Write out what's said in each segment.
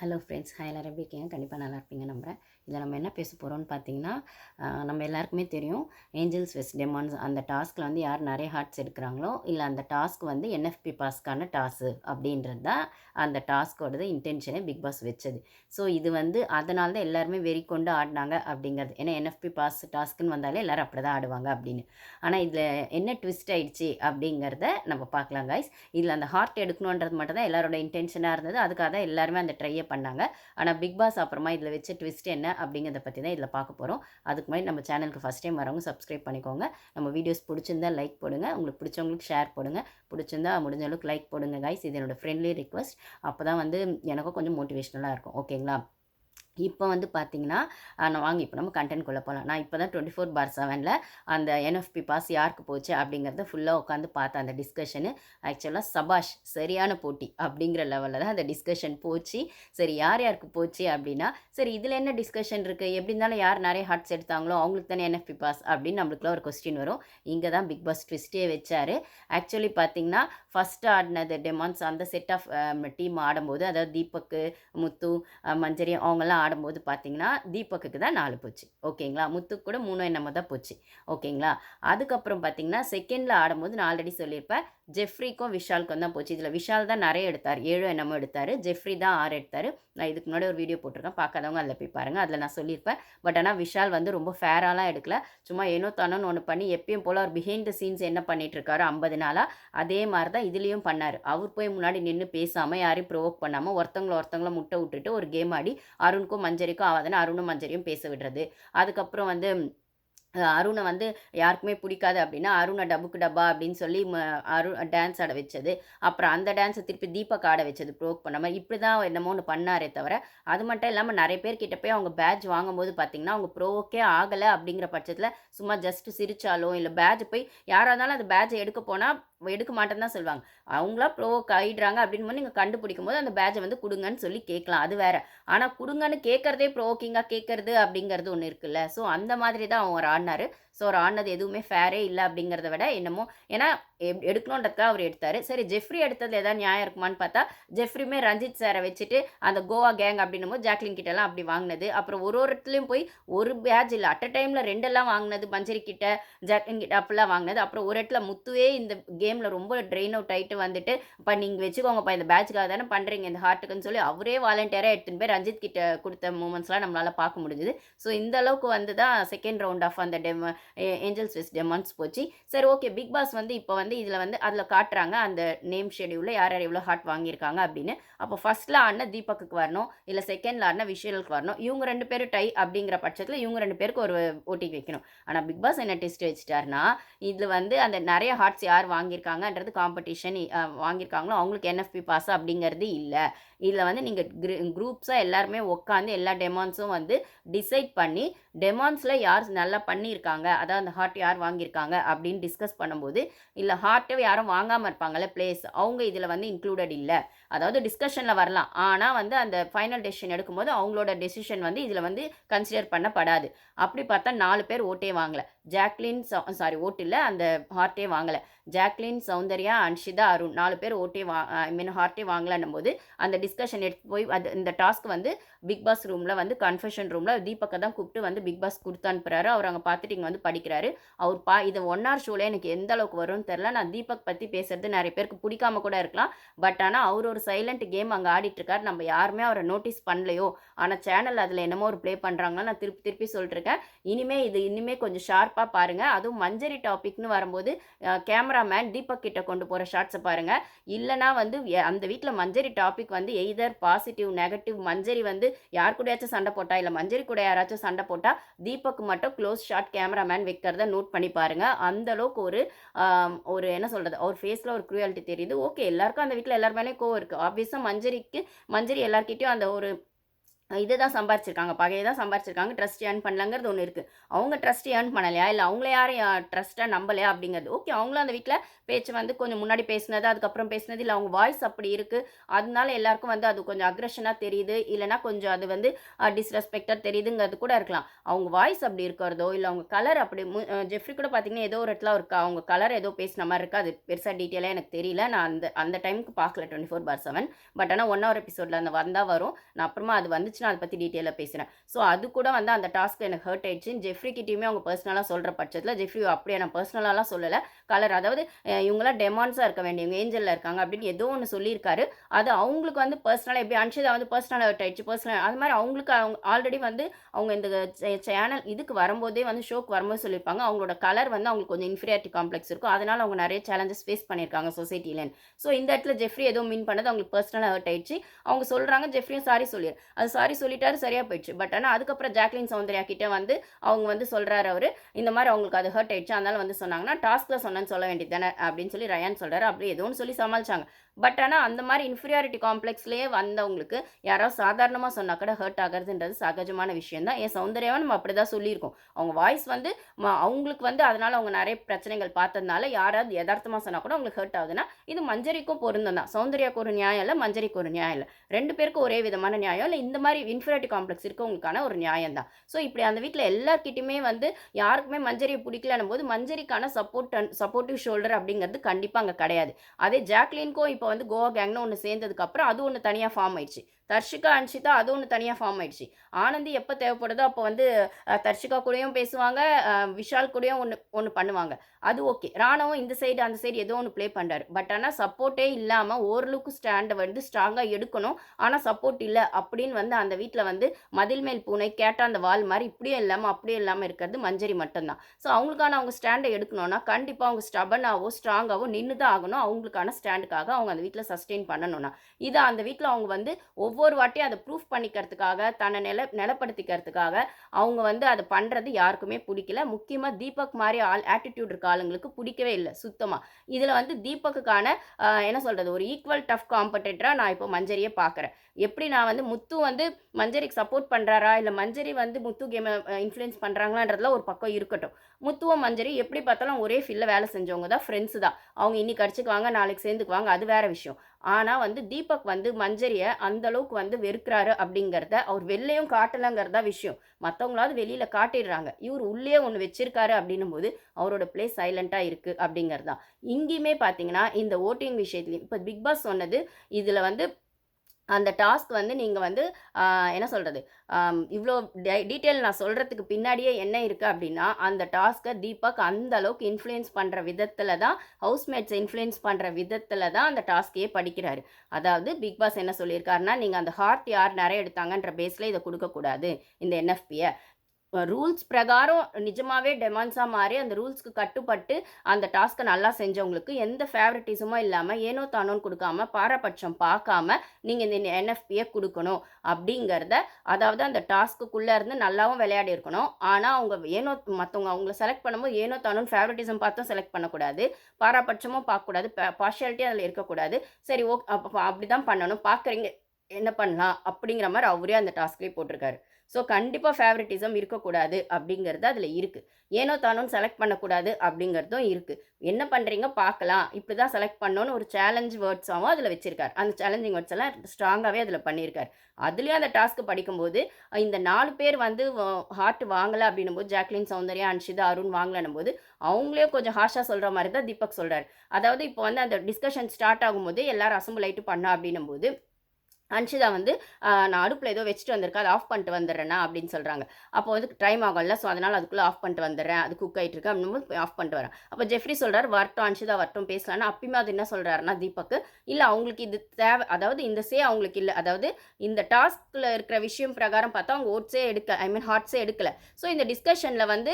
Hello friends hi எல்லோரும் எப்படி இருக்கீங்க? கண்டிப்பாக நல்லா இருப்பீங்க நம்புகிறேன் இதில் நம்ம என்ன பேச போகிறோம்னு பார்த்தீங்கன்னா நம்ம எல்லாருக்குமே தெரியும் ஏஞ்சல்ஸ் வெஸ்ட் டெமான்ஸ் அந்த டாஸ்கில் வந்து யார் நிறைய ஹார்ட்ஸ் எடுக்கிறாங்களோ இல்லை அந்த டாஸ்க் வந்து என்எஃப்பி பாஸ்க்கான டாஸ்க்கு அப்படின்றது தான் அந்த டாஸ்க்கோடது இன்டென்ஷனே பிக் பாஸ் வச்சது. ஸோ இது வந்து அதனால தான் எல்லாருமே வெறி கொண்டு ஆடினாங்க அப்படிங்கிறது. ஏன்னா என்எஃப்பி பாஸ் டாஸ்க்குன்னு வந்தாலே எல்லாரும் அப்படி தான் ஆடுவாங்க அப்படின்னு. ஆனால் இதில் என்ன ட்விஸ்ட் ஆகிடுச்சு அப்படிங்கிறத நம்ம பார்க்கலாம் கைஸ் இதில் அந்த ஹார்ட் எடுக்கணுன்றது மட்டும் தான் எல்லாரோட இன்டென்ஷனாக இருந்தது. அதுக்காக தான் எல்லாருமே அந்த ட்ரையை பண்ணாங்க. ஆனால் பிக் பாஸ் அப்புறமா இதில் வச்ச ட்விஸ்ட் என்ன அப்படிங்கிறத பற்றி தான் இதில் பார்க்க போகிறோம் அதுக்கு முன்னாடி நம்ம சேனலுக்கு ஃபஸ்ட் டைம் வரவங்க சப்ஸ்கிரைப் பண்ணிக்கோங்க. நம்ம வீடியோஸ் பிடிச்சிருந்தா லைக் போடுங்க. உங்களுக்கு பிடிச்சவங்களுக்கு ஷேர் போடுங்க. பிடிச்சிருந்தா முடிஞ்ச அளவுக்கு லைக் போடுங்க கைஸ் இது என்னோடய ஃப்ரெண்ட்லி ரிக்வஸ்ட் அப்போ தான் வந்து எனக்கும் கொஞ்சம் மோட்டிவேஷ்னலாக இருக்கும். ஓகேங்களா இப்போ வந்து பார்த்தீங்கன்னா நான் வாங்க இப்போ நம்ம கண்டென்ட் கொள்ள போகலாம் நான் இப்போ தான் டுவெண்ட்டி ஃபோர் பார் செவனில் அந்த என்எஃப்பி பாஸ் யாருக்கு போச்சு அப்படிங்கிறத ஃபுல்லாக உட்காந்து பார்த்தேன் அந்த டிஸ்கஷனு ஆக்சுவலாக சபாஷ் சரியான போட்டி அப்படிங்கிற லெவலில் தான் அந்த டிஸ்கஷன் போச்சு. சரி யார் யாருக்கு போச்சு அப்படின்னா சரி இதில் என்ன டிஸ்கஷன் இருக்குது எப்படி இருந்தாலும் யார் நிறைய ஹார்ட்ஸ் எடுத்தாங்களோ அவங்களுக்கு தானே என்எஃப்பி பாஸ் அப்படின்னு நம்மளுக்குலாம் ஒரு கொஸ்டின் வரும். இங்கே தான் பிக் பாஸ் ட்விஸ்டே வச்சார். ஆக்சுவலி பார்த்தீங்கன்னா ஃபஸ்ட்டு ஆடினது டெமான்ஸ் அந்த செட் ஆஃப் டீம் ஆடும்போது அதாவது தீபக் முத்து மஞ்சரி அவங்கெல்லாம் ஆடும்போது பார்த்தீங்கன்னா தீபக்குக்கு தான் நாலு போச்சு. ஓகேங்களா? முத்துக்கு கூட மூணு என்னமோ தான் போச்சு. ஓகேங்களா? அதுக்கப்புறம் பார்த்தீங்கன்னா செகண்டில் ஆடும்போது நான் ஆல்ரெடி சொல்லியிருப்பேன் ஜெஃப்ரிக்கும் விஷாலுக்கும் தான் போச்சு. இதில் விஷால் தான் நிறைய எடுத்தார். ஏழு என்னமோ எடுத்தார். ஜெஃப்ரி தான் ஆறு எடுத்தார். நான் இதுக்கு முன்னாடி ஒரு வீடியோ போட்டிருக்கேன். பார்க்காதவங்க அதில் போய் பாருங்கள் அதில் நான் சொல்லியிருப்பேன். பட் ஆனால் விஷால் வந்து ரொம்ப ஃபேராலாம் எடுக்கல. சும்மா ஏனோ தானோன்னு ஒன்று பண்ணி எப்பயும் போல் அவர் பிஹைண்ட் த சீன்ஸ் என்ன பண்ணிட்டு இருக்காரு ஐம்பது நாளாக அதே மாதிரி தான் இதுலேயும் பண்ணார். அவர் போய் முன்னாடி நின்று பேசாமல் யாரையும் ப்ரோவோக் பண்ணாமல் ஒருத்தவங்கள ஒருத்தவங்கள முட்டை விட்டுட்டு ஒரு கேம் ஆடி அருணுக்கும் மஞ்சரிக்கும் ஆகாதுன்னு அருணும் மஞ்சரியும் பேச விடுறது. அதுக்கப்புறம் வந்து அருணை வந்து யாருக்குமே பிடிக்காது அப்படின்னா அருணை டபுக்கு டப்பா அப்படின்னு சொல்லி அரு டான்ஸ் ஆட வச்சது. அப்புறம் அந்த டான்ஸை திருப்பி தீபக் ஆட வச்சது ப்ரோக் பண்ணாமல் இப்படி தான் என்னமோ ஒன்று பண்ணாரே தவிர அது மட்டும் இல்லாமல் நிறைய பேர் கிட்ட போய் அவங்க பேட்ச் வாங்கும்போது பார்த்தீங்கன்னா அவங்க ப்ரோக்கே ஆகலை அப்படிங்கிற பட்சத்தில் சும்மா ஜஸ்ட் சிரிச்சாலோ இல்லை பேட்ச் போய் யாராக இருந்தாலும் அந்த பேட்சை எடுக்க போனால் எடுக்க மாட்டேன்னு தான் சொல்லுவாங்க. அவங்களா ப்ரோ ஆயிடுறாங்க அப்படின்னு போது நீங்கள் கண்டுபிடிக்கும் போது அந்த பேட்சை வந்து கொடுங்கன்னு சொல்லி கேட்கலாம். அது வேற. ஆனால் கொடுங்கன்னு கேட்கறதே ப்ரோக்கிங்காக கேட்கறது அப்படிங்கிறது ஒன்று இருக்குல்ல. ஸோ அந்த மாதிரி தான் அவர் ஆடினாரு. ஸோ அவர் ஆடினது எதுவுமே ஃபேரே இல்லை அப்படிங்கிறத விட என்னமோ ஏன்னா எப்- எடுக்கணுன்றதுக்காக அவர் எடுத்தார். சரி ஜெஃப்ரி எடுத்தது ஏதாவது நியாயம் இருக்குமான்னு பார்த்தா ஜெஃப்ரியுமே ரஞ்சித் சாரை வச்சுட்டு அந்த கோவா கேங் அப்படின்னும் போது ஜாக்லின் கிட்டலாம் அப்படி வாங்கினது. அப்புறம் ஒரு ஒரு இடத்துலையும் போய் ஒரு பேட்ச் இல்லை அட் அ டைமில் ரெண்டெல்லாம் வாங்கினது மஞ்சரி கிட்ட ஜாக்லின் கிட்ட அப்படிலாம் வாங்கினது. அப்புறம் ஒரு இடத்துல முத்துவே இந்த கேமில் ரொம்ப ட்ரெயின் அவுட் ஆகிட்டு வந்துட்டு இப்போ நீங்கள் வச்சுக்கோங்கப்பா இந்த பேட்சுக்காக தானே பண்ணுறீங்க இந்த ஹார்ட்டுக்குன்னு சொல்லி அவரே வாலண்டியராக எடுத்துன்னு போய் ரஞ்சித் கிட்ட கொடுத்த மூமெண்ட்ஸ்லாம் நம்மளால் பார்க்க முடிஞ்சுது. ஸோ இந்த அளவுக்கு வந்து தான் செகண்ட் ரவுண்ட் ஆஃப் அந்த டெம் ஏஞ்சல்ஸ் வெஸ்ட் டெமான்ஸ் போச்சு. சரி ஓகே பிக் பாஸ் வந்து இப்போ வந்து இதில் வந்து அதில் காட்டுறாங்க அந்த நேம் ஷெடியூலில் யார் யார் எவ்வளோ ஹார்ட் வாங்கியிருக்காங்க அப்படின்னு. அப்போ ஃபஸ்ட்டில் ஆடின தீபக்குக்கு வரணும் இல்லை செகண்டில் ஆடின விஷுவலுக்கு வரணும். இவங்க ரெண்டு பேரும் டை அப்படிங்கிற பட்சத்தில் இவங்க ரெண்டு பேருக்கு ஒரு ஓட்டிக்கு வைக்கணும். ஆனால் பிக் பாஸ் என்ன டெஸ்ட் வச்சுட்டாருன்னா இது வந்து அந்த நிறைய ஹார்ட்ஸ் யார் வாங்கியிருக்காங்கன்றது காம்படிஷன் வாங்கியிருக்காங்களோ அவங்களுக்கு என்எஃப்பி பாஸ் அப்படிங்கிறது இல்லை. இதில் வந்து நீங்கள் குரூப்ஸாக எல்லாருமே உட்காந்து எல்லா டெமான்ஸும் வந்து டிசைட் பண்ணி டெமான்ஸில் யார் நல்லா பண்ணியிருக்காங்க அதாவது அந்த ஹார்ட் யார் வாங்கியிருக்காங்க அப்படின்னு டிஸ்கஸ் பண்ணும்போது இல்லை ஹார்ட்டை யாரும் வாங்காமல் இருப்பாங்கல்ல பிளேஸ் அவங்க இதில் வந்து இன்க்ளூடட் இல்லை. அதாவது டிஸ்கஸ் டிஸ்கஷனில் வரலாம். ஆனால் வந்து அந்த ஃபைனல் டெசிஷன் எடுக்கும்போது அவங்களோட டெசிஷன் வந்து இதில் வந்து கன்சிடர் பண்ணப்படாது. அப்படி பார்த்தா நாலு பேர் ஓட்டே வாங்கலை. ஜாக்லின் சாரி ஓட்டில் அந்த ஹார்ட்டே வாங்கலை. ஜாக்லின் சௌந்தர்யா அன்ஷிதா அருண் நாலு பேர் ஓட்டே வா ஐ மீன் ஹார்ட்டே வாங்கலன்னும் போது அந்த டிஸ்கஷன் எடுத்து போய் அது இந்த டாஸ்க் வந்து பிக் பாஸ் ரூமில் வந்து கன்ஃபெஷன் ரூமில் தீபக்கை தான் கூப்பிட்டு வந்து பிக் பாஸ் கொடுத்து அனுப்புறாரு. அவர் அங்கே பார்த்துட்டு இங்கே வந்து படிக்கிறாரு. அவர் பா இது ஒன் ஹவர் ஷோவில் எனக்கு எந்த அளவுக்கு வரும்னு தெரில நான் தீபக் பற்றி பேசுறது நிறைய பேருக்கு பிடிக்காம கூட இருக்கலாம். பட் ஆனால் அவர் ஒரு சைலண்ட் கேம் அங்கே ஆடிட்டுருக்கார். நம்ம யாருமே அவரை நோட்டீஸ் பண்ணலையோ? ஆனால் சேனல் அதில் என்னமோ ஒரு ப்ளே பண்ணுறாங்கன்னு நான் திருப்பி திருப்பி சொல்லிட்டுருக்கேன். இனிமே இது இனிமே கொஞ்சம் ஷார்ப் ஷார்ப்பாக பாருங்கள் அதுவும் மஞ்சரி டாபிக்னு வரும்போது கேமராமேன் தீபக் கிட்ட கொண்டு போகிற ஷார்ட்ஸை பாருங்கள் இல்லைனா வந்து அந்த வீட்டில் மஞ்சரி டாபிக் வந்து எய்தர் பாசிட்டிவ் நெகட்டிவ் மஞ்சரி வந்து யார் கூடயாச்சும் சண்டை போட்டா இல்லை மஞ்சரி கூட யாராச்சும் சண்டை போட்டால் தீபக் மட்டும் க்ளோஸ் ஷாட் கேமராமேன் வைக்கிறத நோட் பண்ணி பாருங்கள் அந்த அளவுக்கு ஒரு ஒரு என்ன சொல்கிறது அவர் ஃபேஸில் ஒரு க்ரூயாலிட்டி தெரியுது. ஓகே எல்லாருக்கும் அந்த வீட்டில் எல்லார் கோவம் இருக்குது ஆப்வியஸாக மஞ்சரிக்கு மஞ்சரி எல்லார்கிட்டயும் அந்த ஒரு இதை தான் சம்பாரிச்சிருக்காங்க. பகையை தான் சம்பாரிச்சிருக்காங்க. ட்ரஸ்ட் ஏர்ன் பண்ணலங்கிறது ஒன்று இருக்குது அவங்க ட்ரஸ்ட் ஏர்ன் பண்ணலையா? இல்லை அவங்கள யாரும் ட்ரஸ்ட்டாக நம்பலையா? அப்படிங்கிறது. ஓகே அவங்களும் அந்த வீட்டில் பேச்சு வந்து கொஞ்சம் முன்னாடி பேசினது அதுக்கப்புறம் பேசினது. இல்லை அவங்க வாய்ஸ் அப்படி இருக்குது அதனால எல்லாருக்கும் வந்து அது கொஞ்சம் அக்ரெஷனாக தெரியுது. இல்லைனா கொஞ்சம் அது வந்து டிஸ்ரெஸ்பெக்டாக தெரியுதுங்கிறது கூட இருக்கலாம். அவங்க வாய்ஸ் அப்படி இருக்கிறதோ இல்லை அவங்க கலர் அப்படி ஜெஃப்ரி கூட பார்த்தீங்கன்னா ஏதோ ஒரு இடத்துல இருக்கா? அவங்க கலர் ஏதோ பேசின மாதிரி இருக்கா? அது பெருசாக டீட்டெயிலாக எனக்கு தெரியல. நான் அந்த அந்த டைமுக்கு பார்க்கல twenty four bar seven but ஆனால் ஒன் ஹவர் எபிசோடில் அந்த வந்தால் வரும். நான் அப்புறமா அது வந்துச்சு வந்துச்சுன்னா அதை பற்றி டீட்டெயிலாக பேசுகிறேன் ஸோ அது கூட வந்து அந்த டாஸ்க் எனக்கு ஹர்ட் ஆயிடுச்சு. ஜெஃப்ரி கிட்டேயுமே அவங்க பர்சனலாக சொல்கிற பட்சத்தில் ஜெஃப்ரி அப்படியே நான் பர்சனலாலாம் சொல்லலை. கலர் அதாவது இவங்களாம் டெமான்ஸாக இருக்க வேண்டியவங்க ஏஞ்சலில் இருக்காங்க அப்படின்னு ஏதோ ஒன்று சொல்லியிருக்காரு. அது அவங்களுக்கு வந்து பர்சனலாக எப்படி அன்ஷிதா வந்து பர்சனலாக ஹர்ட் ஆயிடுச்சு பர்சனல் அது மாதிரி அவங்களுக்கு அவங்க ஆல்ரெடி வந்து அவங்க இந்த சேனல் இதுக்கு வரும்போதே வந்து ஷோக்கு வரும்போது சொல்லியிருப்பாங்க. அவங்களோட கலர் வந்து அவங்களுக்கு கொஞ்சம் இன்ஃபீரியாரிட்டி காம்ப்ளெக்ஸ் இருக்கும். அதனால் அவங்க நிறைய சேலஞ்சஸ் ஃபேஸ் பண்ணியிருக்காங்க சொசைட்டிலேன்னு ஸோ இந்த இடத்துல ஜெஃப்ரி ஏதோ மீன் பண்ணது அவங்களுக்கு பர்சனலாக ஹர்ட் ஆயிடுச்சு. அவங்க சொல்கிறாங்க ஜெஃப்ரியும் சாரி சொல்லிடு அது சாரி சொல்லிட்டாரு சரியாக போயிடுச்சு. பட் ஆனால் அதுக்கப்புறம் ஜாக்லின் சௌந்தர்யா கிட்டே வந்து அவங்க வந்து சொல்கிறாரு அவர் இந்த மாதிரி அவங்களுக்கு அது ஹர்ட் ஆயிடுச்சு அதனால வந்து சொன்னாங்கன்னா டாஸ்கில் சொன்னேன்னு சொல்ல வேண்டியது தானே? அப்படின்னு சொல்லி ரயான் சொல்கிறாரு அப்படி எதுவும் சொல்லி சமாளிச்சாங்க. பட் ஆனால் அந்த மாதிரி இன்ஃபீரியாரிட்டி காம்ப்ளெக்ஸ்லேயே வந்தவங்களுக்கு யாராவது சாதாரணமாக சொன்னால் கூட ஹர்ட் ஆகிறதுன்றது சகஜமான விஷயம் தான் என் சௌந்தர்யாவை நம்ம அப்படி தான் சொல்லியிருக்கோம். அவங்க வாய்ஸ் வந்து அவங்களுக்கு வந்து அதனால் அவங்க நிறைய பிரச்சனைகள் பார்த்ததுனால யாராவது யதார்த்தமாக சொன்னால் கூட அவங்களுக்கு ஹர்ட் ஆகுதுன்னா இது மஞ்சரிக்கும் பொருந்தம் தான். சௌந்தர்யாவுக்கு ஒரு நியாயம் இல்லை மஞ்சரிக்கு ஒரு நியாயம் இல்லை. ரெண்டு பேருக்கும் ஒரே விதமான நியாயம் இல்லை இந்த மாதிரி இன்ஃபீரியாரிட்டி காம்ப்ளெக்ஸ் இருக்கவங்களுக்கான ஒரு நியாயம் தான். ஸோ இப்படி அந்த வீட்டில் எல்லார்கிட்டையுமே வந்து யாருக்குமே மஞ்சரியை பிடிக்கலன்னும் போது மஞ்சரிக்கான சப்போர்ட் சப்போர்ட்டிவ் ஷோல்டர் அப்படிங்கிறது கண்டிப்பாக அங்கே கிடையாது. அதே ஜாக்லின்க்கும் இப்போ வந்து கோவா கேங்னு ஒன்று சேர்ந்ததுக்கப்புறம் அது ஒன்று தனியாக ஃபார்ம் ஆயிடுச்சு. தர்ஷிகா அன்ஷிதா அது ஒன்று தனியாக ஃபார்ம் ஆயிடுச்சு. ஆனந்தி எப்போ தேவைப்படுதோ அப்போ வந்து தர்ஷிகா கூடயும் பேசுவாங்க விஷால் கூடயும் ஒன்று ஒன்று பண்ணுவாங்க. அது ஓகே ராணவும் இந்த சைடு அந்த சைடு ஏதோ ஒன்று ப்ளே பண்ணுறாரு பட் ஆனால் சப்போர்ட்டே இல்லாமல் ஓரளவுக்கு ஸ்டாண்டை வந்து ஸ்ட்ராங்காக எடுக்கணும். ஆனால் சப்போர்ட் இல்லை அப்படின்னு வந்து அந்த வீட்டில் வந்து மதில் மேல் பூனை கேட்டால் அந்த வால் மாதிரி இப்படியும் இல்லாமல் அப்படியும் இல்லாமல் இருக்கிறது மஞ்சரி மட்டும்தான். ஸோ அவங்களுக்கான அவங்க ஸ்டாண்டை எடுக்கணும்னா கண்டிப்பாக அவங்க ஸ்டபனாவோ ஸ்ட்ராங்காகவோ நின்று தான் ஆகணும். அவங்களுக்கான ஸ்டாண்டுக்காக அவங்க அந்த வீட்டில் சஸ்டெயின் பண்ணணும்னா. இதை அந்த வீட்டில் அவங்க வந்து ஒவ்வொரு வாட்டியும் அதை ப்ரூஃப் பண்ணிக்கிறதுக்காக தன்னை நில நிலப்படுத்திக்கிறதுக்காக அவங்க வந்து அதை பண்ணுறது யாருக்குமே பிடிக்கல. முக்கியமாக தீபக் மாதிரி ஆள் ஆட்டிடியூட் இருக்க ஆளுங்களுக்கு பிடிக்கவே இல்லை சுத்தமாக இதில் வந்து தீபக்குக்கான என்ன சொல்கிறது ஒரு ஈக்குவல் டஃப் காம்படேட்டராக நான் இப்போ மஞ்சரியை பார்க்குறேன். எப்படி நான் வந்து முத்து வந்து மஞ்சரிக்கு சப்போர்ட் பண்ணுறாரா இல்லை மஞ்சரி வந்து முத்து கேமை இன்ஃப்ளூயன்ஸ் பண்ணுறாங்களான்றதுல ஒரு பக்கம் இருக்கட்டும். முத்துவும் மஞ்சரி எப்படி பார்த்தாலும் ஒரே ஃபீல்டில் வேலை செஞ்சவங்க தான் ஃப்ரெண்ட்ஸு தான். அவங்க இன்னைக்கு அடிச்சுக்குவாங்க நாளைக்கு சேர்ந்துக்குவாங்க அது வேறு விஷயம். ஆனால் வந்து தீபக் வந்து மஞ்சரியை அந்தளவுக்கு வந்து வெறுக்கிறாரு அப்படிங்கிறத அவர் வெளிலையும் காட்டலைங்கிறதா விஷயம். மற்றவங்களாவது வெளியில் காட்டிடுறாங்க. இவர் உள்ளே ஒன்று வச்சிருக்காரு அப்படின்னும் போது அவரோட பிளேஸ் சைலண்ட்டாக இருக்குது அப்படிங்கிறது தான் இங்கேயுமே பார்த்தீங்கன்னா இந்த ஓட்டிங் விஷயத்துலையும் இப்போ பிக் பாஸ் சொன்னது இதில் வந்து அந்த டாஸ்க் வந்து நீங்கள் வந்து என்ன சொல்கிறது இவ்வளோ டீட்டெயில் நான் சொல்கிறதுக்கு பின்னாடியே என்ன இருக்குது அப்படின்னா அந்த டாஸ்க்கை தீபக் அந்த அளவுக்கு இன்ஃப்ளூயன்ஸ் பண்ணுற விதத்தில் தான் ஹவுஸ்மேட்ஸை இன்ஃப்ளூயன்ஸ் பண்ணுற விதத்தில் தான் அந்த டாஸ்க்கையே படிக்கிறாரு. அதாவது பிக் பாஸ் என்ன சொல்லியிருக்காருன்னா நீங்கள் அந்த ஹார்ட் யார் நிறைய எடுத்தாங்கன்ற பேஸில் இதை கொடுக்கக்கூடாது இந்த என்எஃபியை ரூல்ஸ் பிரகாரம் நிஜமாகவே டெமான்ஸாக மாறி அந்த ரூல்ஸ்க்கு கட்டுப்பட்டு அந்த டாஸ்க்கை நல்லா செஞ்சவங்களுக்கு எந்த ஃபேவரட்டிசமும் இல்லாமல் ஏனோ தானோன்னு கொடுக்காம பாரபட்சம் பார்க்காம நீங்கள் இந்த என்எஃபியை கொடுக்கணும் அப்படிங்கிறத அதாவது அந்த டாஸ்க்குள்ளே இருந்து நல்லாவும் விளையாடி இருக்கணும். ஆனால் அவங்க ஏனோ மற்றவங்க அவங்கள செலக்ட் பண்ணும்போது ஏனோ தானோன்னு ஃபேவரட்டிசம் பார்த்தும் செலக்ட் பண்ணக்கூடாது. பாரபட்சமும் பார்க்கக்கூடாது. பார்ஷியாலிட்டி அதில் இருக்கக்கூடாது. சரி ஓ அப்படி தான் பண்ணணும். பார்க்குறீங்க என்ன பண்ணலாம் அப்படிங்கிற மாதிரி அவரே அந்த டாஸ்க்லேயே போட்டிருக்காரு. ஸோ கண்டிப்பாக ஃபேவரட்டிசம் இருக்கக்கூடாது அப்படிங்கிறது அதில் இருக்குது ஏனோ தானோன்னு செலக்ட் பண்ணக்கூடாது அப்படிங்கிறதும் இருக்குது என்ன பண்ணுறீங்க பார்க்கலாம். இப்படி தான் செலக்ட் பண்ணோன்னு ஒரு சேலஞ்ச் வேர்ட்ஸாகவும் அதில் வச்சுருக்கார். அந்த சேலஞ்சிங் வேர்ட்ஸ் எல்லாம் ஸ்ட்ராங்காகவே அதில் பண்ணியிருக்கார் அதுலேயும் அந்த டாஸ்க்கு படிக்கும்போது இந்த நாலு பேர் வந்து ஹார்ட் வாங்கலை அப்படின்னும் போது ஜாக்லின் சௌந்தர்யா அன்ஷிதா அருண் வாங்கலன்னும் போது அவங்களே கொஞ்சம் ஹாஷாக சொல்கிற மாதிரி தான் தீபக் சொல்கிறார் அதாவது இப்போ வந்து அந்த டிஸ்கஷன் ஸ்டார்ட் ஆகும்போது எல்லாரும் அசம்பிள் ஆகிட்டு பண்ணா அப்படின்னும் போது அன்ஷிதா வந்து நான் அடுப்பில் ஏதோ வச்சுட்டு வந்திருக்கேன் அதை ஆஃப் பண்ணிட்டு வந்துடுறேன்னா அப்படின்னு சொல்கிறாங்க அப்போ வந்து டைம் ஆகல ஸோ அதனால் அதுக்குள்ளே ஆஃப் பண்ணிட்டு வந்துடுறேன் அது குக் ஆகிட்டு இருக்கு அப்படின்னு ஆஃப் பண்ணிட்டு வரேன். அப்போ ஜெஃப்ரி சொல்கிறார் வரட்டும் அன்ஷிதா வரட்டும் பேசலாம்னா. அப்பயுமே அது என்ன சொல்கிறாருன்னா தீபக்கு இல்லை அவங்களுக்கு இது தேவை அதாவது இந்த சே அவங்களுக்கு இல்லை அதாவது இந்த டாஸ்கில் இருக்கிற விஷயம் பிரகாரம் பார்த்தா அவங்க ஓட்ஸே எடுக்க ஐ மீன் ஹார்ட்ஸே எடுக்கலை. ஸோ இந்த டிஸ்கஷனில் வந்து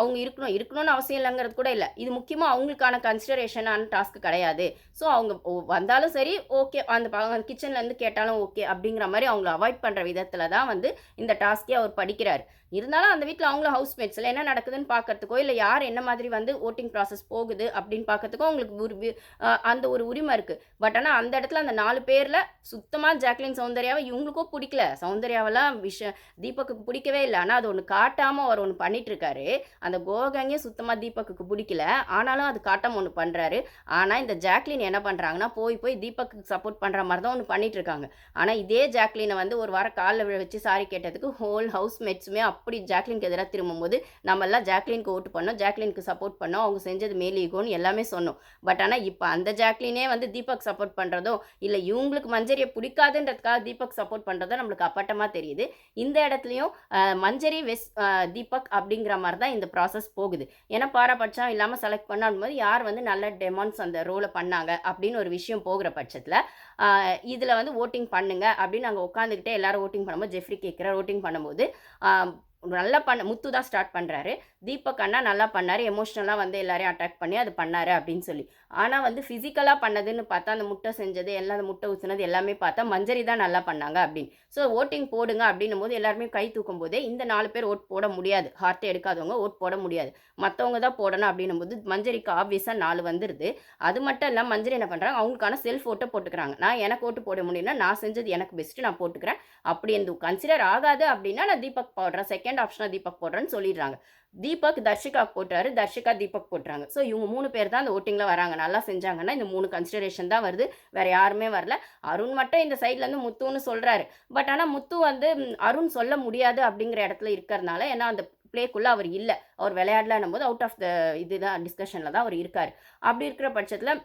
அவங்க இருக்கணும் இருக்கணும்னு அவசியம் இல்லைங்கிறது கூட இல்லை. இது முக்கியமாக அவங்களுக்கான கன்சிடரேஷனான டாஸ்க் கிடையாது. ஸோ அவங்க வந்தாலும் சரி ஓகே அந்த கிச்சன்லேருந்து கேட்டாலும் கேட்டாலும் ஓகே அப்படிங்கிற மாதிரி அவங்கள அவாய்ட் பண்ணுற விதத்தில் தான் வந்து இந்த டாஸ்க்கே அவர் படிக்கிறார். இருந்தாலும் அந்த வீட்டில் அவங்களும் ஹவுஸ்மேட்ஸில் என்ன நடக்குதுன்னு பார்க்கறதுக்கோ இல்லை யார் என்ன மாதிரி வந்து ஓட்டிங் ப்ராசஸ் போகுது அப்படின்னு பார்க்கறதுக்கோ அவங்களுக்கு ஒரு அந்த ஒரு உரிமை இருக்குது பட் ஆனால் அந்த இடத்துல அந்த நாலு பேரில் சுத்தமாக ஜாக்லின் சௌந்தர்யாவை இவங்களுக்கும் பிடிக்கல. சௌந்தர்யாவெல்லாம் விஷ தீபக்குக்கு பிடிக்கவே இல்லை. ஆனால் அது ஒன்று காட்டாமல் அவர் ஒன்று பண்ணிட்டு அந்த கோகங்கே சுத்தமாக தீபக்குக்கு பிடிக்கல. ஆனாலும் அது காட்டாமல் ஒன்று பண்ணுறாரு ஆனால் இந்த ஜாக்லின் என்ன பண்ணுறாங்கன்னா போய் போய் தீபக்கு சப்போர்ட் பண்ணுற மாதிரி தான் ஒன்று பண்ணிகிட்ருக்காங்க ஆனால் இதே ஜாக்லினை வந்து ஒரு வாரம் காலில் வச்சு சாரி கேட்டதுக்கு ஹோல் ஹவுஸ் மேட்ஸுமே அப்படி ஜாக்லினுக்கு எதிராக திரும்பும்போது நம்ம எல்லாம் ஜாக்லினுக்கு ஓட்டு பண்ணோம் ஜாக்லினுக்கு சப்போர்ட் பண்ணோம் அவங்க செஞ்சது மேலீகோன்னு எல்லாமே சொன்னோம். பட் ஆனால் இப்போ அந்த ஜாக்லினே வந்து தீபக் சப்போர்ட் பண்ணுறதோ இல்லை இவங்களுக்கு மஞ்சரியை பிடிக்காதுன்றதுக்காக தீபக் சப்போர்ட் பண்ணுறதோ நம்மளுக்கு அப்பட்டமாக தெரியுது. இந்த இடத்துலையும் மஞ்சரி வெஸ் தீபக் அப்படிங்கிற மாதிரி தான் இந்த ப்ராசஸ் போகுது. ஏன்னா பாரபட்சம் இல்லாமல் செலக்ட் பண்ணும்போது யார் வந்து நல்ல டெமான்ஸ் அந்த ரோலை பண்ணாங்க அப்படின்னு ஒரு விஷயம் போகிற பட்சத்தில் இதில் வந்து ஓட்டிங் பண்ணுங்க அப்படின்னு நாங்கள் உட்காந்துக்கிட்டே எல்லாரும் ஓட்டிங் பண்ணும்போது ஜெஃப்ரி கேட்குற ஓட்டிங் பண்ணும்போது நல்லா பண்ண முத்து தான் ஸ்டார்ட் பண்ணுறாரு தீபக் அண்ணா நல்லா பண்ணார். எமோஷ்னலாக வந்து எல்லாரையும் அட்டாக் பண்ணி அது பண்ணார் அப்படின்னு சொல்லி. ஆனால் வந்து ஃபிசிக்கலாக பண்ணதுன்னு பார்த்தா அந்த முட்டை செஞ்சது எல்லாம் அந்த முட்டை ஊற்றுனது எல்லாமே பார்த்தா மஞ்சரி தான் நல்லா பண்ணாங்க அப்படின்னு. ஸோ ஓட்டிங் போடுங்க அப்படின்னும் போது எல்லாருமே கை தூக்கும் போதே இந்த நாலு பேர் ஓட் போட முடியாது. ஹார்ட்டை எடுக்காதவங்க ஓட் போட முடியாது. மற்றவங்க தான் போடணும் அப்படின்னும் போது மஞ்சரிக்கு ஆப்வியஸாக நாலு வந்துடுது அது மட்டும் இல்லாமல் மஞ்சரி என்ன பண்ணுறாங்க அவங்களுக்கான செல்ஃப் ஓட்டை போட்டுக்கிறாங்க. நான் எனக்கு ஓட்டு போட முடியும்னா நான் செஞ்சது எனக்கு பெஸ்ட்டு நான் போட்டுக்கிறேன். அப்படி எந்த கன்சிடர் ஆகாது அப்படின்னா நான் தீபக் போடுறேன். செகண்ட் ஆப்ஷனாக தீபக் போடுறேன்னு சொல்லிடுறாங்க. தீபக் தர்ஷிகா போட்டாரு தர்ஷிகா தீபக் போட்டுறாங்க. ஸோ இவங்க மூணு பேர் தான் அந்த ஓட்டிங்கில் வராங்க. நல்லா செஞ்சாங்கன்னா இந்த மூணு கன்சிடரேஷன் தான் வருது. வேற யாருமே வரல. அருண் மட்டும் இந்த சைட்லேருந்து முத்துன்னு சொல்கிறாரு பட் ஆனால் முத்து வந்து அருண் சொல்ல முடியாது அப்படிங்கிற இடத்துல இருக்கிறதுனால ஏன்னா அந்த பிளேக்குள்ளே அவர் இல்லை. அவர் விளையாடலான்னும் போது அவுட் ஆஃப் த இதுதான் டிஸ்கஷனில் தான் அவர் இருக்கார். அப்படி இருக்கிற பட்சத்தில்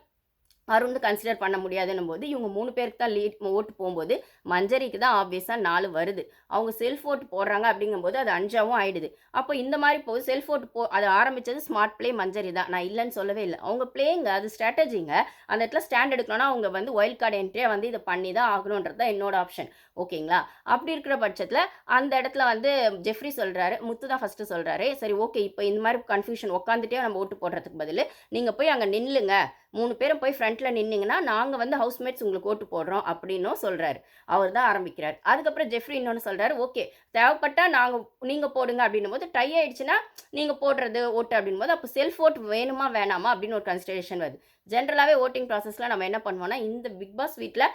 அருண் கன்சிடர் பண்ண முடியாதுன்னும் போது இவங்க மூணு பேருக்கு தான் லீட் ஓட்டு போகும்போது மஞ்சரிக்கு தான் ஆப்வியஸாக நாலு வருது. அவங்க செல்ஃப் ஓட்டு போடுறாங்க அப்படிங்கும்போது அது அஞ்சாவும் ஆயிடுது. அப்போ இந்த மாதிரி போது செல்ஃப் ஓட்டு போ அது ஆரம்பிச்சது ஸ்மார்ட் ப்ளே மஞ்சரி தான். நான் இல்லைன்னு சொல்லவே இல்லை. அவங்க பிளேங்க அது ஸ்ட்ராட்டஜிங்க அந்த இடத்துல ஸ்டாண்ட் எடுக்கணும்னா அவங்க வந்து ஒயில்ட் கார்டு என்ட்ரியாக வந்து இதை பண்ணி தான் ஆகணுன்றது தான் என்னோட ஆப்ஷன் ஓகேங்களா? அப்படி இருக்கிற பட்சத்தில் அந்த இடத்துல வந்து ஜெஃப்ரி சொல்கிறாரு முத்து தான் ஃபஸ்ட்டு சொல்கிறாரு சரி ஓகே இப்போ இந்த மாதிரி கன்ஃபியூஷன் உட்காந்துட்டே நம்ம ஓட்டு போடுறதுக்கு பதில் நீங்கள் போய் அங்கே நில்லுங்க. மூணு பேரும் போய் ஃப்ரண்ட்டில் நின்னீங்கன்னா நாங்கள் வந்து ஹவுஸ்மேட்ஸ் உங்களுக்கு ஓட்டு போடுறோம் அப்படின்னும் சொல்கிறாரு அவர் தான் ஆரம்பிக்கிறார். அதுக்கப்புறம் ஜெஃப்ரி இன்னொன்று சொல்கிறாரு ஓகே தேவைப்பட்டால் நாங்கள் நீங்கள் போடுங்க அப்படின்னும் போது டை ஆயிடுச்சுன்னா நீங்கள் போடுறது ஓட்டு அப்படின்னும் போது அப்போ செல்ஃப் ஓட் வேணுமா வேணாமா அப்படின்னு ஒரு கன்சிடரேஷன் வருது. ஜென்ரலாகவே ஓட்டிங் ப்ராசஸில் நம்ம என்ன பண்ணுவோம்னா இந்த பிக் பாஸ் வீட்டில்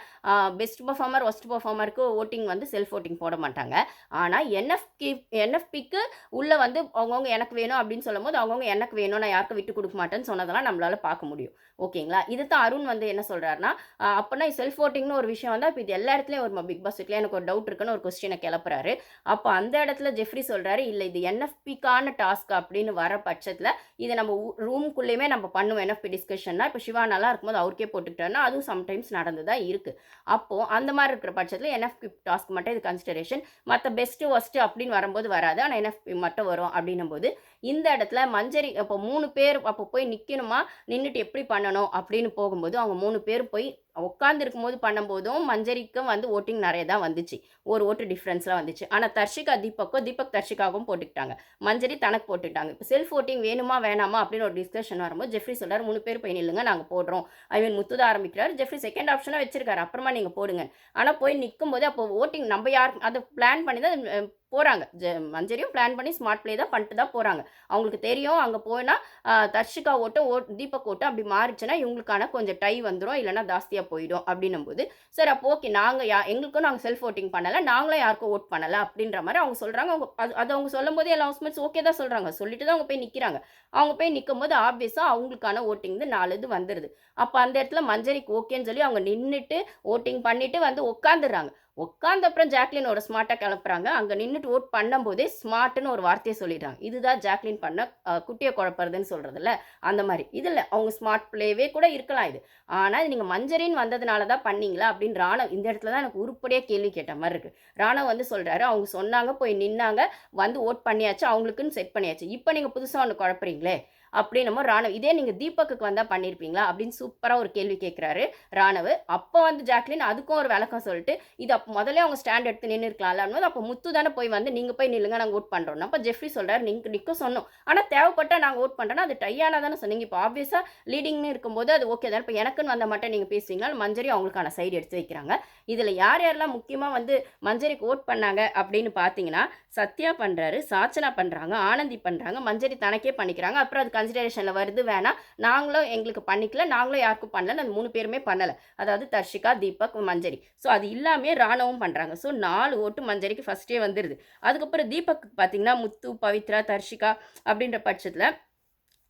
பெஸ்ட் பர்ஃபார்மர் ஒஸ்ட் பர்ஃபார்மருக்கு ஓட்டிங் வந்து செல்ஃப் ஓட்டிங் போட மாட்டாங்க. ஆனால் என்எஃப்கி என்எஃப்பிக்கு உள்ளே வந்து அவங்கவுங்க எனக்கு வேணும் அப்படின்னு சொல்லும்போது அவங்கவுங்க எனக்கு வேணும் நான் யாருக்கும் விட்டு கொடுக்க மாட்டேன்னு சொன்னதெல்லாம் நம்மளால் பார்க்க முடியும். ஓகேங்களா? இது தான் அருண் வந்து என்ன சொல்கிறாருன்னா அப்போனா செல்ஃப் ஓட்டிங்னு ஒரு விஷயம் வந்தால் இப்போ இது எல்லா இடத்துலையும் ஒரு பிக் பாஸ் வீட்டில் எனக்கு ஒரு டவுட் இருக்குன்னு ஒரு கொஸ்டினை கிளப்புறாரு. அப்போ அந்த இடத்துல ஜெஃப்ரி சொல்கிறாரு இல்லை இது என்எஃபிக்கான டாஸ்க் அப்படின்னு வர பட்சத்தில் இதை நம்ம ரூம்குள்ளேயுமே நம்ம பண்ணுவோம். என்எஃபி டிஸ்கஷன்னா இப்போ சிவா நல்லா இருக்கும்போது அவருக்கே போட்டுக்கிட்டோன்னா அதுவும் சம்டைம்ஸ் நடந்து தான் இருக்குது அப்போது அந்த மாதிரி இருக்கிற பட்சத்தில் என்எஃபி டாஸ்க் மட்டும் இது கன்சிடரேஷன் மற்ற பெஸ்ட்டு ஒஸ்ட்டு அப்படின்னு வரும்போது வராது. ஆனால் என்எஃபி மட்டும் வரும். அப்படின்னும் போது இந்த இடத்துல மஞ்சரி அப்போ மூணு பேர் அப்போ போய் நிற்கணுமா நின்றுட்டு எப்படி பண்ண பண்ணணும் அப்படின்னு போகும்போது அவங்க மூணு பேர் போய் உட்காந்துருக்கும் போது பண்ணும்போதும் மஞ்சரிக்கும் வந்து ஓட்டிங் நிறைய தான் வந்துச்சு. ஒரு ஓட்டு டிஃப்ரென்ஸ்லாம் வந்துச்சு. ஆனால் தர்ஷிகா தீபக்கோ தீபக் தர்ஷிகாவும் போட்டுக்கிட்டாங்க. மஞ்சரி தனக்கு போட்டுக்கிட்டாங்க. இப்போ செல்ஃப் ஓட்டிங் வேணுமா வேணாமா அப்படின்னு ஒரு டிஸ்கஷன் வரும்போது ஜெஃப்ரி சொல்கிறார் மூணு பேர் போய் நில்லுங்க நாங்கள் போடுறோம். ஐ மீன் முத்துத ஆரம்பிக்கிறார். ஜெஃப்ரி செகண்ட் ஆப்ஷனாக வச்சிருக்காரு. அப்புறமா நீங்கள் போடுங்க. ஆனால் போய் நிற்கும் போது அப்போ ஓட்டிங் நம்ம யார் அதை பிளான் பண்ணி தான் போகிறாங்க ஜ மஞ்சரியும் பிளான் பண்ணி ஸ்மார்ட் ப்ளே தான் பண்ணிட்டு தான் போகிறாங்க அவங்களுக்கு தெரியும் அங்கே போனால் தர்ஷிகா ஓட்டம் ஓ தீபக் ஓட்டம் அப்படி மாறிச்சுன்னா இவங்களுக்கான கொஞ்சம் டை வந்துடும் இல்லைன்னா ஜாஸ்தியாக போயிடும் அப்படின்னும் போது சரி அப்போ ஓகே நாங்கள் யா எங்களுக்கும் நாங்கள் செல்ஃப் ஓட்டிங் பண்ணலை நாங்களும் யாருக்கும் ஓட் பண்ணலை அப்படின்ற மாதிரி அவங்க சொல்கிறாங்க அவங்க அது அது அவங்க சொல்லும் போதே எல்லா ஹவுஸ்மேட்ஸ் ஓகே தான் சொல்கிறாங்க சொல்லிட்டு தான் அவங்க போய் நிற்கிறாங்க அவங்க போய் நிற்கும் போது ஆப்வியஸாக அவங்களுக்கான ஓட்டிங் வந்து நாலு இது வந்துடுது அப்போ அந்த இடத்துல மஞ்சரிக்கு ஓகேன்னு சொல்லி அவங்க நின்றுட்டு ஓட்டிங் பண்ணிட்டு வந்து உட்காந்துடுறாங்க உட்காந்த அப்புறம் ஜாக்லின் ஒரு ஸ்மார்ட்டாக கிளப்புறாங்க. அங்கே நின்றுட்டு ஓட் பண்ணும்போதே ஸ்மார்ட்னு ஒரு வார்த்தையை சொல்லிடுறாங்க. இதுதான் ஜாக்லின் பண்ண குட்டியை குழப்பறதுன்னு சொல்கிறதில்ல அந்த மாதிரி. இதில் அவங்க ஸ்மார்ட் பிளேவே கூட இருக்கலாம் இது. ஆனால் இது நீங்கள் மஞ்சரின் வந்ததுனால தான் பண்ணீங்களா? அப்படின்னு ராணவ் இந்த இடத்துல தான் எனக்கு உருப்படியாக கேள்வி கேட்ட மாதிரி இருக்குது ராணவ் வந்து சொல்கிறாரு அவங்க சொன்னாங்க போய் நின்னாங்க வந்து ஓட் பண்ணியாச்சு அவங்களுக்குன்னு செட் பண்ணியாச்சு. இப்போ நீங்கள் புதுசாக ஒன்று குழப்பறீங்களே? அப்படின்னமோ ராணவ் இதே நீங்கள் தீபக்குக்கு வந்தால் பண்ணியிருப்பீங்களா அப்படின்னு சூப்பராக ஒரு கேள்வி கேட்குறாரு ராணவ். அப்போ வந்து ஜாக்லின் அதுக்கும் ஒரு விளக்கம் சொல்லிட்டு இது அப்போ முதல்ல அவங்க ஸ்டாண்ட் எடுத்து நின்று இருக்கலாம்ல அப்போ முத்து தானே போய் வந்து நீங்கள் போய் நில்லுங்க நாங்கள் ஓட் பண்ணுறோம் அப்போ ஜெஃப்ரி சொல்கிறார் நீங்கள் நிற்க சொன்னோம். ஆனால் தேவைப்பட்டால் நாங்கள் ஓட் பண்ணுறோன்னா அது டையானா தானே சொன்னீங்க. இப்போ ஆப்வியஸாக லீடிங்னு இருக்கும்போது அது ஓகே தானே. இப்போ எனக்குன்னு வந்த மட்டும் நீங்கள் பேசுவீங்களா? மஞ்சரி அவங்களுக்கான சைடு எடுத்து வைக்கிறாங்க. இதில் யார் யாரெல்லாம் முக்கியமாக வந்து மஞ்சரிக்கு ஓட் பண்ணாங்க அப்படின்னு பார்த்தீங்கன்னா சத்யா பண்ணுறாரு சாச்சனா பண்ணுறாங்க ஆனந்தி பண்ணுறாங்க மஞ்சரி தனக்கே பண்ணிக்கிறாங்க. அப்புறம் அதுக்கு கன்சிடரேஷனில் வருது வேணால் நாங்களும் எங்களுக்கு பண்ணிக்கல நாங்களும் யாருக்கும் பண்ணல அந்த மூணு பேருமே பண்ணலை. அதாவது தர்ஷிகா தீபக் மஞ்சரி. ஸோ அது இல்லாமே ராணவும் பண்ணுறாங்க ஸோ நாலு ஓட்டு மஞ்சரிக்கு ஃபஸ்ட்டே வந்துடுது அதுக்கப்புறம் தீபக் பார்த்தீங்கன்னா முத்து பவித்ரா தர்ஷிகா அப்படின்ற பட்சத்தில்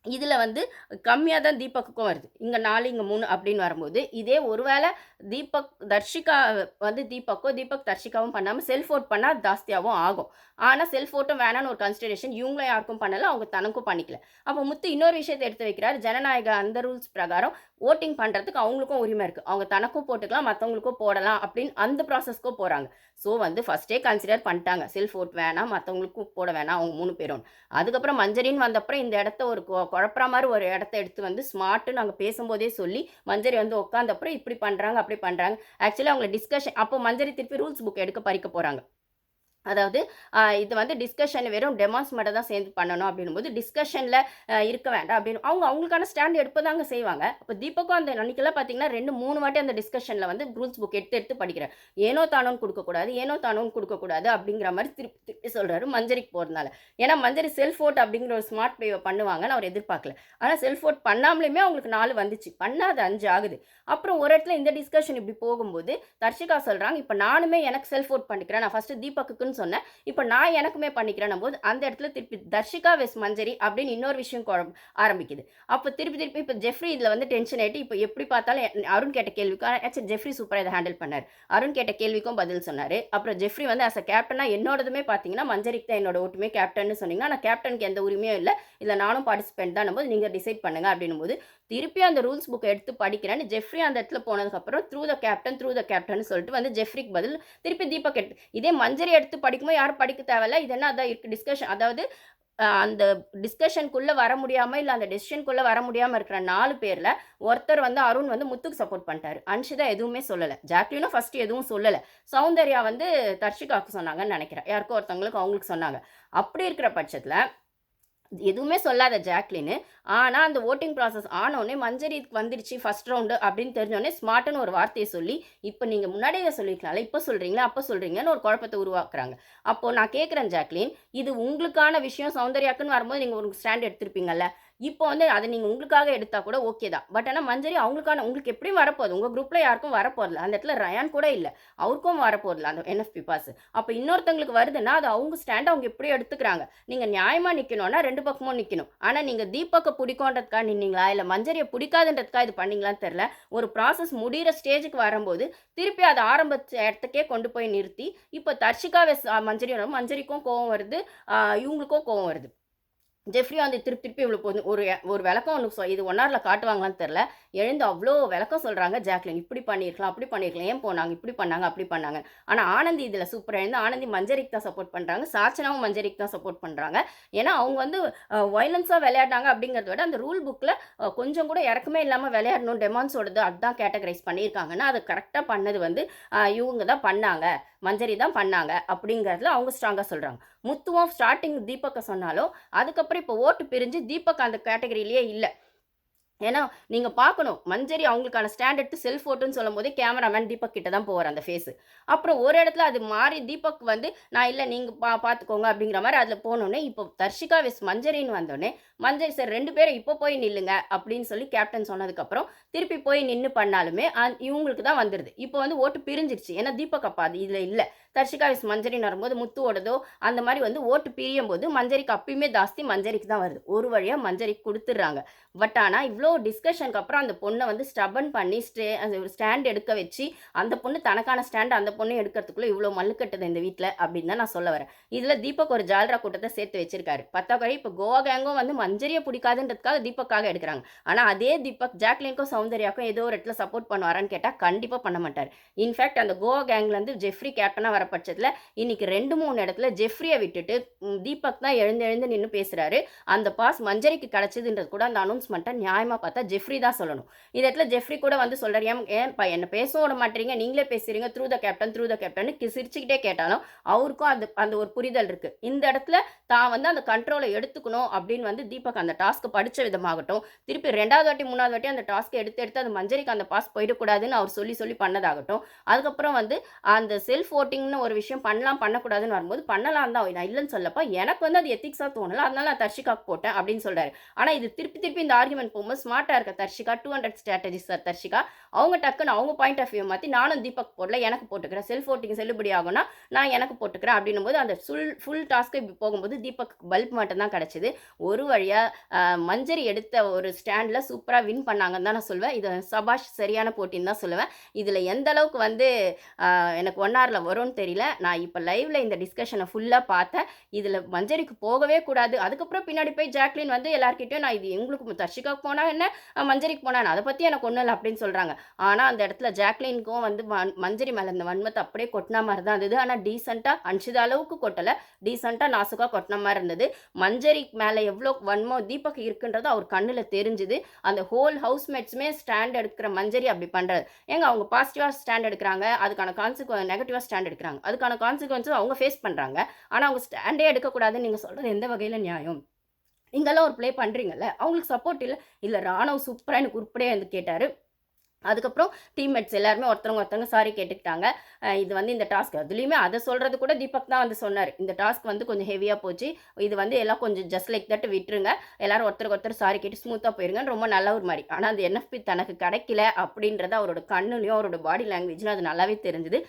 இதில் வந்து கம்மியாக தான் தீபக்குக்கும் வருது. இங்கே நாலு இங்கே மூணு அப்படின்னு வரும்போது இதே ஒருவேளை தீபக் தர்ஷிகா வந்து தீபக்கோ தீபக் தர்ஷிகாவும் பண்ணாமல் செல்ஃப் ஓட் பண்ணால் ஜாஸ்தியாகவும் ஆகும். ஆனால் செல்ஃப் ஓட்டும் வேணான்னு ஒரு கன்சிடரேஷன் இவங்களும் யாருக்கும் பண்ணலை அவங்க தனக்கும் பண்ணிக்கல. அப்போ முத்து இன்னொரு விஷயத்தை எடுத்து வைக்கிறார் ஜனநாயக அந்த ரூல்ஸ் பிரகாரம் ஓட்டிங் பண்ணுறதுக்கு அவங்களுக்கும் உரிமை இருக்குது அவங்க தனக்கும் போட்டுக்கலாம் மற்றவங்களுக்கும் போடலாம் அப்படின்னு அந்த ப்ராசஸ்க்கும் போகிறாங்க ஸோ வந்து ஃபஸ்ட்டே கன்சிடர் பண்ணிட்டாங்க. செல்ஃப் ஓட் வேணாம் மற்றவங்களுக்கும் போட வேணாம் அவங்க மூணு பேரும். அதுக்கப்புறம் மஞ்சரின்னு வந்தப்புறம் இந்த இடத்த ஒரு குழப்பற மாதிரி ஒரு இடத்த எடுத்து வந்து ஸ்மார்ட்டு நாங்கள் பேசும்போதே சொல்லி மஞ்சரி வந்து உட்காந்தப்புறம் இப்படி பண்ணுறாங்க அப்படி பண்ணுறாங்க ஆக்சுவலி அவங்க டிஸ்கஷன் அப்போ மஞ்சரி திருப்பி ரூல்ஸ் புக் எடுக்க பறிக்க போகிறாங்க அதாவது இது வந்து டிஸ்கஷன் வெறும் டெமான்ஸ் மட்டும் தான் சேர்ந்து பண்ணணும் அப்படின்போது டிஸ்கஷனில் இருக்க வேண்டாம் அப்படின்னு. அவங்க அவங்களுக்கான ஸ்டாண்ட் எடுப்பதாங்க செய்வாங்க. இப்போ தீபக்கும் அந்த அன்றைக்கெல்லாம் பார்த்தீங்கன்னா ரெண்டு மூணு வாட்டி அந்த டிஸ்கஷனில் வந்து ரூல்ஸ் புக் எடுத்து எடுத்து படிக்கிறேன். ஏனோ தானோன்னு கொடுக்கக்கூடாது ஏனோ தானோன்னு கொடுக்கக்கூடாது அப்படிங்கிற மாதிரி திருப்பி திருப்பி சொல்கிறாரு மஞ்சரிக்கு போகிறதுனால ஏன்னா மஞ்சரி செல்ஃப் அப்படிங்கிற ஒரு ஸ்மார்ட் பேவை பண்ணுவாங்கன்னு அவர் எதிர்பார்க்கல. ஆனால் செல்ஃப் ஓட் அவங்களுக்கு நாலு வந்துச்சு. பண்ணாது அஞ்சு ஆகுது. அப்புறம் ஒரு இடத்துல இந்த டிஸ்கஷன் இப்படி போகும்போது தர்ஷிகா சொல்கிறாங்க இப்போ நானுமே எனக்கு செல்ஃப் ஓட் பண்ணிக்கிறேன். நான் ஃபஸ்ட்டு தீபக்குன்னு சொன்னேன். இப்போ நான் எனக்குமே பண்ணிக்கிறேன் போது அந்த இடத்துல திருப்பி தர்ஷிகா வெஸ் மஞ்சரி அப்படின்னு இன்னொரு விஷயம் ஆரம்பிக்குது. அப்போ திருப்பி திருப்பி இப்போ ஜெஃப்ரி இதில் வந்து டென்ஷன் ஆகிட்டு இப்போ எப்படி பார்த்தாலும் அருண் கேட்ட கேள்விக்கும் ஆக்சுவலி ஜெஃப்ரி சூப்பராக இதை ஹேண்டில் பண்ணார். அருண் கேட்ட கேள்விக்கும் பதில் சொன்னார். அப்புறம் ஜெஃப்ரி வந்து அஸ் அ கேப்டனாக என்னோடதுமே பார்த்தீங்கன்னா மஞ்சரிக்கு தான் என்னோட ஓட்டுமே கேப்டன் சொன்னீங்கன்னா நான் கேப்டனுக்கு எந்த உரிமையும் இல்லை. இதில் நானும் பார்ட்டிசிபேண்ட் தான். போது நீங்கள் டிசைட் பண்ணுங்க அப்படின்னும் போது திருப்பி அந்த ரூல்ஸ் புக்கை எடுத்து படிக்கிறேன்னு ஜெஃப்ரி அந்த இடத்துல போனதுக்கப்புறம் through the captain through the captain சொல்லிட்டு வந்து ஜெஃப்ரிக்கு பதில் திருப்பி தீபக் எடுத்து இதே மஞ்சரி எடுத்து படிக்கும்போது யாரும் படிக்க தேவையில்ல இது என்ன அதான் இருக்குது டிஸ்கஷன் அதாவது அந்த டிஸ்கஷனுக்குள்ளே வர முடியாமல் இல்லை அந்த டெசிஷனுக்குள்ளே வர முடியாமல் இருக்கிற நாலு பேரில் ஒருத்தர் வந்து அருண் வந்து முத்துக்கு சப்போர்ட் பண்ணிட்டாரு. அன்ஷிதா எதுவுமே சொல்லலை. ஜாக்லினும் ஃபஸ்ட்டு எதுவும் சொல்லலை. சௌந்தர்யா வந்து தர்ஷிகாவுக்கு சொன்னாங்கன்னு நினைக்கிறேன். யாருக்கும் ஒருத்தவங்களுக்கு அவங்களுக்கு சொன்னாங்க. அப்படி இருக்கிற பட்சத்தில் எதுவுமே சொல்லாத ஜாக்லின்னு. ஆனால் அந்த ஓட்டிங் ப்ராசஸ் ஆனோடனே மஞ்சரிக்கு வந்துடுச்சு ஃபஸ்ட் ரவுண்டு அப்படின்னு தெரிஞ்சோடனே ஸ்மார்ட்டுன்னு ஒரு வார்த்தையை சொல்லி இப்போ நீங்கள் முன்னாடியே சொல்லியிருக்கலாம்ல இப்போ சொல்கிறீங்களா அப்போ சொல்கிறீங்கன்னு ஒரு குழப்பத்தை உருவாக்குறாங்க. அப்போது நான் கேட்குறேன் ஜாக்லின் இது உங்களுக்கான விஷயம் சௌந்தர்யாக்குன்னு வரும்போது நீங்கள் ஒரு ஸ்டாண்ட் எடுத்திருப்பீங்கல்ல இப்போ வந்து அதை நீங்கள் உங்களுக்காக எடுத்தால் கூட ஓகே தான். பட் ஆனால் மஞ்சரி அவங்களுக்கான உங்களுக்கு எப்படியும் வரப்போகுது. உங்கள் குரூப்பில் யாருக்கும் வரப்போதில்ல அந்த இடத்துல ரயான் கூட இல்லை. அவருக்கும் வரப்போதில்ல அந்த என்எஃப்பி பாஸ் அப்போ இன்னொருத்தங்களுக்கு வருதுன்னா அது அவங்க ஸ்டாண்ட் அவங்க எப்படி எடுத்துக்கிறாங்க? நீங்கள் நியாயமாக நிற்கணும்னா ரெண்டு பக்கமும் நிற்கணும் ஆனால் நீங்கள் தீபக்கை பிடிக்கோன்றதுக்காக நின்னீங்களா? இல்லை மஞ்சரியை பிடிக்காதுன்றதுக்காக இது பண்ணீங்களான்னு தெரில ஒரு ப்ராசஸ் முடிகிற ஸ்டேஜுக்கு வரும்போது திருப்பி அதை ஆரம்ப இடத்துக்கே கொண்டு போய் நிறுத்தி இப்போ தர்ஷிகா வெஸ் மஞ்சரி மஞ்சரிக்கும் கோவம் வருது. இவங்களுக்கும் கோவம் வருது. ஜெஃப்ரி வந்து திருப்பி திருப்பி இவ்வளோ ஒரு ஒரு விளக்கம் ஒன்று இது ஒன் ஹவரில் காட்டுவாங்களான்னு தெரில எழுந்து அவ்வளோ விளக்கம் சொல்கிறாங்க ஜாக்லின். இப்படி பண்ணியிருக்கலாம் அப்படி பண்ணியிருக்கலாம் ஏன் போனாங்க? இப்படி பண்ணாங்க அப்படி பண்ணாங்க. ஆனால் ஆனந்தி இதில் சூப்பராக எழுந்து ஆனந்தி மஞ்சரிக்கு தான் சப்போர்ட் பண்ணுறாங்க சாச்சனாவும் மஞ்சரிக்கு தான் சப்போர்ட் பண்ணுறாங்க ஏன்னா அவங்க வந்து வயலன்ஸாக விளையாடினாங்க அப்படிங்கிறத விட அந்த ரூல் புக்கில் கொஞ்சம் கூட இறக்கமே இல்லாமல் விளையாடணும் டெமான்ஸோடது அதுதான் கேட்டகரைஸ் பண்ணியிருக்காங்கன்னா அது கரெக்டாக பண்ணது வந்து இவங்க தான் பண்ணாங்க. மஞ்சரி தான் பண்ணாங்க அப்படிங்கிறதுல அவங்க ஸ்ட்ராங்காக சொல்கிறாங்க முத்துவம் ஸ்டார்டிங் தீபக்கை சொன்னாலும் அதுக்கப்புறம் இப்போ ஓட்டு பிரிஞ்சு தீபக் அந்த கேட்டகரியிலேயே இல்லை. ஏன்னா நீங்கள் பார்க்கணும் மஞ்சரி அவங்களுக்கான ஸ்டாண்டர்ட் எடுத்து செல்ஃப் ஃபோட்டோன்னு சொல்லும் போதே கேமராமேன் தீபக் கிட்ட தான் போவார் அந்த ஃபேஸு அப்புறம் ஒரு இடத்துல அது மாறி தீபக் வந்து நான் இல்லை நீங்கள் பா பார்த்துக்கோங்க அப்படிங்கிற மாதிரி அதில் போனோடனே இப்போ தர்ஷிகா வெஸ் மஞ்சரின்னு வந்தோடனே மஞ்சரி சார் ரெண்டு பேரும் இப்போ போய் நில்லுங்க அப்படின்னு சொல்லி கேப்டன் சொன்னதுக்கப்புறம் திருப்பி போய் நின்று பண்ணாலுமே இவங்களுக்கு தான் வந்துடுது இப்போ வந்து ஓட்டு பிரிஞ்சிருச்சு. ஏன்னா தீபக் அப்பா அது இதில் இல்லை. தர்ஷிகா விஸ் மஞ்சரின்னு வரும்போது முத்துவோடதோ அந்த மாதிரி வந்து ஓட்டு பிரியும் போது மஞ்சரிக்கு அப்பயுமே ஜாஸ்தி மஞ்சரிக்கு தான் வருது. ஒரு வழியாக மஞ்சரிக்கு கொடுத்துட்றாங்க. பட் ஆனால் இவ்வளோ டிஸ்கஷனுக்கு அப்புறம் அந்த பொண்ணை வந்து ஸ்டபன் பண்ணி ஸ்டே அந்த ஸ்டாண்ட் எடுக்க வச்சு அந்த பொண்ணு தனக்கான ஸ்டாண்ட் அந்த பொண்ணு எடுக்கிறதுக்குள்ளே இவ்வளோ மல்லுக்கட்டுது இந்த வீட்டில் அப்படின்னு தான் நான் சொல்ல வரேன். இதில் தீபக் ஒரு ஜால்ரா கூட்டத்தை சேர்த்து வச்சிருக்காரு. பத்தாக்குறை இப்போ கோவா கேங்கும் வந்து மஞ்சரியை பிடிக்காதுன்றதுக்காக தீபக்காக எடுக்கிறாங்க. ஆனால் அதே தீபக் ஜாக்லின்க்கும் சௌந்தர்யாக்கும் ஏதோ ஒரு இடத்துல சப்போர்ட் பண்ணுவாரான்னு கேட்டால் கண்டிப்பாக பண்ண மாட்டார். இன்ஃபேக்ட் அந்த கோவா கேங்லேருந்து ஜெஃப்ரி கேப்டனாக வர பட்சத்தில் இன்னைக்கு ரெண்டு மூணு இடத்துல ஜெஃப்ரியை விட்டுட்டு தீபக் தான் எழுந்து எழுந்து நின்று பேசுகிறாரு அந்த பாஸ் மஞ்சரிக்கு கிடச்சிதுன்றது கூட அந்த அனௌன்ஸ்மெண்ட்டை நியாயமாக பார்த்தா ஜெஃப்ரி தான் சொல்லணும். இந்த இடத்துல ஜெஃப்ரி கூட வந்து சொல்கிறார் ஏன் ஏன்ப்பா என்னை பேச விட மாட்டீங்க நீங்களே பேசுறீங்க. Through the captain through the captain சிரிச்சுக்கிட்டே கேட்டாலும் அவருக்கும் அது அந்த ஒரு புரிதல் இருக்குது இந்த இடத்துல தான் வந்து அந்த கண்ட்ரோலை எடுத்துக்கணும் அப்படின்னு வந்து தீபக் அந்த டாஸ்க் படித்த விதமாகட்டும் திருப்பி ரெண்டாவது வாட்டி மூணாவது வாட்டி அந்த டாஸ்க்கை எடுத்து எடுத்து அது மஞ்சரிக்கு அந்த பாஸ் போயிடக்கூடாதுன்னு அவர் சொல்லி சொல்லி பண்ணதாகட்டும். அதுக்கப்புறம் வந்து அந்த செல்ஃப் ஓட்டிங் ஓட்டிங்னு ஒரு விஷயம் பண்ணலாம் பண்ணக்கூடாதுன்னு வரும்போது பண்ணலாம் தான். நான் இல்லைன்னு சொல்லப்போ எனக்கு வந்து அது எத்திக்ஸாக தோணலை. அதனால நான் தர்ஷிகாக்கு போட்டேன் அப்படின்னு சொல்கிறாரு ஆனால் இது திருப்பி திருப்பி இந்த ஆர்குமெண்ட் போகும்போது ஸ்மார்ட்டாக இருக்க Dharshika two hundred strategy sir Dharshika அவங்க டக்குன்னு அவங்க பாயிண்ட் ஆஃப் வியூ மாற்றி நானும் தீபக் போடல எனக்கு போட்டுக்கிறேன். செல்ஃப் ஓட்டிங் செல்லுபடி ஆகும்னா நான் எனக்கு போட்டுக்கிறேன் அப்படின்னும் போது அந்த ஃபுல் ஃபுல் டாஸ்க்கு இப்படி போகும்போது தீபக் பல்ப் மட்டும் தான் கிடச்சிது. ஒரு வழியாக மஞ்சரி எடுத்த ஒரு ஸ்டாண்டில் சூப்பராக வின் பண்ணாங்கன்னு தான் நான் சொல்லுவேன். இது சபாஷ் சரியான போட்டின்னு தான் சொல்லுவேன். இதில் எந்த அளவுக்கு வந்து எனக்கு ஒன் ஹவரில் வரும்னு தெரியல. நான் இப்போ லைவில் இந்த டிஸ்கஷனை ஃபுல்லாக பார்த்தேன். இதில் மஞ்சரிக்கு போகவே கூடாது. அதுக்கப்புறம் பின்னாடி போய் ஜாக்லின் வந்து எல்லாருக்கிட்டையும் நான் இது எங்களுக்கு தர்ஷிகாவுக்கு போனால் என்ன? மஞ்சரிக்கு போனால் அதை பற்றி எனக்கு ஒன்றும் இல்லை அப்படின்னு சொல்கிறாங்க ஆனால் அந்த இடத்துல ஜாக்லினுக்கும் வந்து ம- மஞ்சரி மேலே இந்த வன்மத்தை அப்படியே கொட்டின மாதிரி தான் இருந்தது. ஆனால் டீசெண்டாக அன்ஷிதா அளவுக்கு கொட்டலை. டீசெண்டாக நாசுக்காக கொட்டின மாதிரி இருந்தது. மஞ்சரி மேலே எவ்வளோ வன்மம் தீபக் இருக்குன்றது அவர் கண்ணில் தெரிஞ்சுது. அந்த ஹோல் ஹவுஸ்மேட்ஸுமே ஸ்டாண்ட் எடுக்கிற மஞ்சரி அப்படி பண்ணுறது ஏங்க அவங்க பாசிட்டிவாக ஸ்டாண்ட் எடுக்கிறாங்க. அதுக்கான கான்சிக்வ நெகட்டிவாக ஸ்டாண்ட் எடுக்கிறாங்க. அதுக்கான கான்சிக்வன்ஸும் அவங்க ஃபேஸ் பண்ணுறாங்க ஆனால் அவங்க ஸ்டாண்டே எடுக்கக்கூடாதுன்னு நீங்கள் சொல்கிறது எந்த வகையில் நியாயம்? நீங்களாம் ஒரு ப்ளே பண்ணுறீங்கல்ல அவங்களுக்கு சப்போர்ட் இல்லை. இல்லை ராணுவ சூப்பராக எனக்கு உருப்படியாக வந்து கேட்டார். அதுக்கப்புறம் டீம்மேட்ஸ் எல்லாருமே ஒருத்தவங்க ஒருத்தவங்க சாரி கேட்டுக்கிட்டாங்க. இது வந்து இந்த டாஸ்க் அதுலேயுமே அதை சொல்கிறது கூட தீபக் தான் வந்து சொன்னார். இந்த டாஸ்க் வந்து கொஞ்சம் ஹெவியாக போச்சு. இது வந்து எல்லாம் கொஞ்சம் ஜஸ்ட் லைக் தட் விட்டுருங்க. எல்லாரும் ஒருத்தருக்கு ஒருத்தர் சாரி கேட்டு ஸ்மூத்தாக போயிருங்கன்னு ரொம்ப நல்ல ஒரு மாதிரி. ஆனால் அந்த என்எஃப்பி தனக்கு கிடைக்கல அப்படின்றது அவரோட கண்ணுலையும் அவரோட பாடி லாங்குவேஜ்லையும் அது நல்லாவே தெரிஞ்சுது.